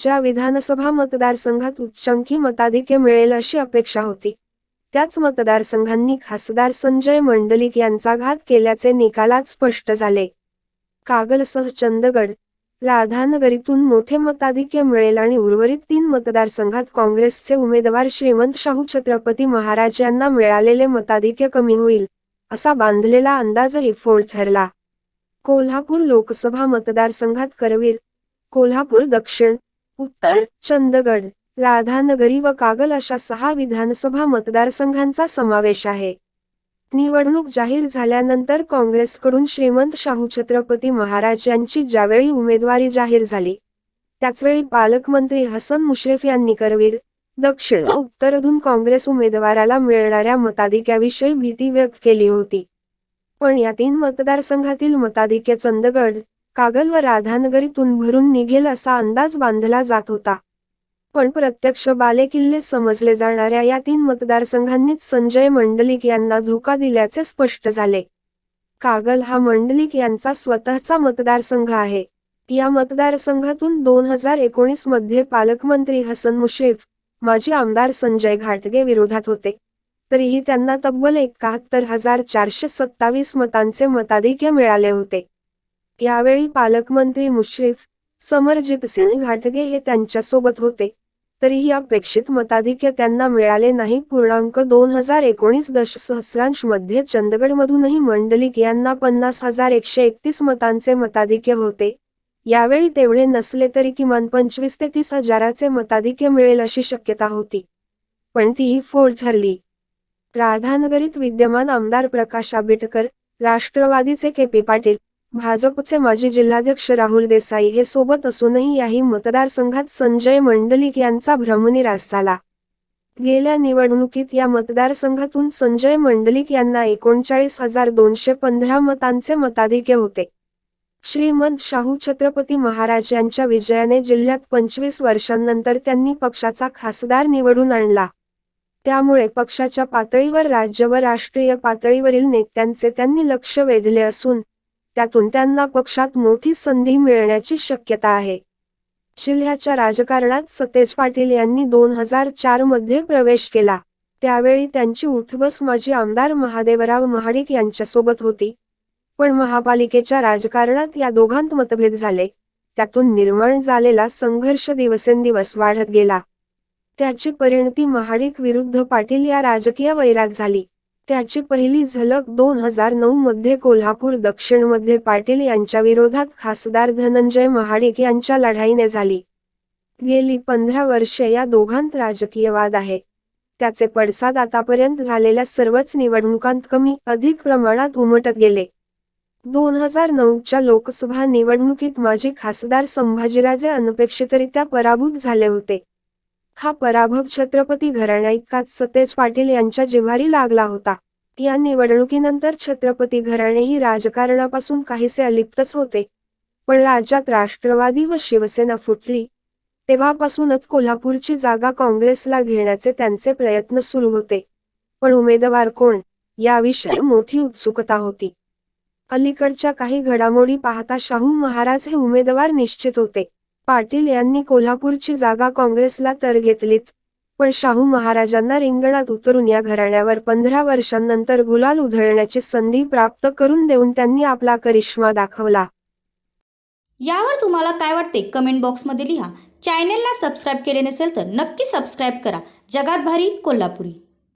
ज्या विधानसभा मतदारसंघात उच्चांकी मताधिक्य मिळेल अशी अपेक्षा होती. त्याच मतदारसंघांनी खासदार संजय मंडलिक यांचा घात केल्याचे निकालात स्पष्ट झाले. कागलसह चंदगड राधानगरीतून मोठे मताधिक्य मिळेल आणि उर्वरित तीन मतदारसंघात काँग्रेसचे उमेदवार श्रीमंत शाहू छत्रपती महाराज यांना मिळालेले मताधिक्य कमी होईल असा बांधलेला अंदाजही फोल ठरला. कोल्हापूर लोकसभा मतदारसंघात करवीर कोल्हापूर दक्षिण उत्तर चंदगड राधानगरी व कागल अशा सहा विधानसभा मतदारसंघांचा समावेश आहे. निवडणूक जाहीर झाल्यानंतर काँग्रेसकडून श्रीमंत शाहू छत्रपती महाराज यांची ज्यावेळी उमेदवारी जाहीर झाली त्याचवेळी पालकमंत्री हसन मुश्रीफ यांनी करवीर दक्षिण व उत्तरधून काँग्रेस उमेदवाराला मिळणाऱ्या मताधिक्याविषयी भीती व्यक्त केली होती. पण या तीन मतदारसंघातील मताधिक्य चंदगड कागल व राधानगरीतून भरून निघेल असा अंदाज बांधला जात होता. पण प्रत्यक्ष बालेकिल्ले समजले जाणाऱ्या या तीन मतदारसंघांनीच संजय मंडलिक यांना धोका दिल्याचे स्पष्ट झाले. कागल हा मंडलिक यांचा स्वतःचा मतदारसंघ आहे. या मतदारसंघातून दोन हजार एकोणीसमध्ये पालकमंत्री हसन मुश्रीफ माजी आमदार संजय घाटगे विरोधात होते. तरीही त्यांना तब्बल एकाहत्तर हजार चारशे सत्तावीस मतांचे मताधिक्य मिळाले होते. यावेळी पालकमंत्री मुश्रीफ समरजित सिंग घाटगे हे त्यांच्यासोबत होते. तरीही अपेक्षित मताधिक्य त्यांना मिळाले नाही. पूर्णांक दोन हजार एकोणीस दशसहस्रांशमध्ये चंदगडमधूनही मंडलिक यांना पन्नास हजार एकशे एकतीस मतांचे मताधिक्य होते. यावेळी तेवढे नसले तरी किमान पंचवीस ते तीस हजाराचे मताधिक्य मिळेल अशी शक्यता होती. पण तीही फोड ठरली. राधानगरीत विद्यमान आमदार प्रकाश आंबेडकर राष्ट्रवादीचे के पी पाटील भाजपचे माजी जिल्हाध्यक्ष राहुल देसाई हे सोबत असूनही याही मतदारसंघात संजय मंडलिक यांचा भ्रमनिरास झाला. गेल्या निवडणुकीत या मतदारसंघातून संजय मंडलिक यांना एकोणचाळीस हजार दोनशे पंधरा मतांचे मताधिक्य होते. श्रीमंत शाहू छत्रपती महाराज यांच्या विजयाने जिल्ह्यात पंचवीस वर्षांनंतर त्यांनी पक्षाचा खासदार निवडून आणला. त्यामुळे पक्षाच्या पातळीवर राज्य व राष्ट्रीय पातळीवरील नेत्यांचे त्यांनी लक्ष वेधले असून त्यातून त्यांना पक्षात मोठी संधी मिळण्याची शक्यता आहे. जिल्ह्याच्या राजकारणात सतेज पाटील यांनी दोन हजार चारमध्ये प्रवेश केला. त्यावेळी त्यांची उठबस माजी आमदार महादेवराव महाडिक यांच्यासोबत होती. पण महापालिकेच्या राजकारणात या दोघांत मतभेद झाले. त्यातून निर्माण झालेला संघर्ष दिवसेंदिवस वाढत गेला. त्याची परिणती महाडिक विरुद्ध पाटील या राजकीय वैरात झाली. त्याची पहिली झलक दोन हजार नऊ मध्ये कोल्हापूर दक्षिणमध्ये पाटील यांच्या विरोधात खासदार धनंजय महाडिक यांच्या लढाईने झाली. गेली पंधरा वर्षे या दोघांत राजकीय वाद आहे. त्याचे पडसाद आतापर्यंत झालेल्या सर्वच निवडणुकांत कमी अधिक प्रमाणात उमटत गेले. दोन हजार नऊच्या लोकसभा निवडणुकीत माजी खासदार संभाजीराजे अनपेक्षितरित्या पराभूत झाले होते. हा पराभव छत्रपती घराण्याइतकाच सतेज पाटील यांच्या जिव्हारी लागला होता. या निवडणुकीनंतर छत्रपती घराणेही राजकारणापासून काहीसे अलिप्तच होते. पण राज्यात राष्ट्रवादी व शिवसेना फुटली तेव्हापासूनच कोल्हापूरची जागा काँग्रेसला घेण्याचे त्यांचे प्रयत्न सुरू होते. पण उमेदवार कोण? याविषयी मोठी उत्सुकता होती. अलीकडच्या काही घडामोडी पाहता शाहू महाराज हे उमेदवार निश्चित होते. पाटील यांनी कोल्हापूरची जागा काँग्रेसला तर घेतलीच पण शाहू महाराजांना रिंगणात उतरून या घराण्यावर पंधरा वर्षांनंतर गुलाल उधळण्याची संधी प्राप्त करून देऊन त्यांनी आपला करिश्मा दाखवला. यावर तुम्हाला काय वाटते कमेंट बॉक्समध्ये लिहा. चॅनेलला सबस्क्राईब केले नसेल तर नक्की सबस्क्राईब करा. जगात भारी कोल्हापुरी.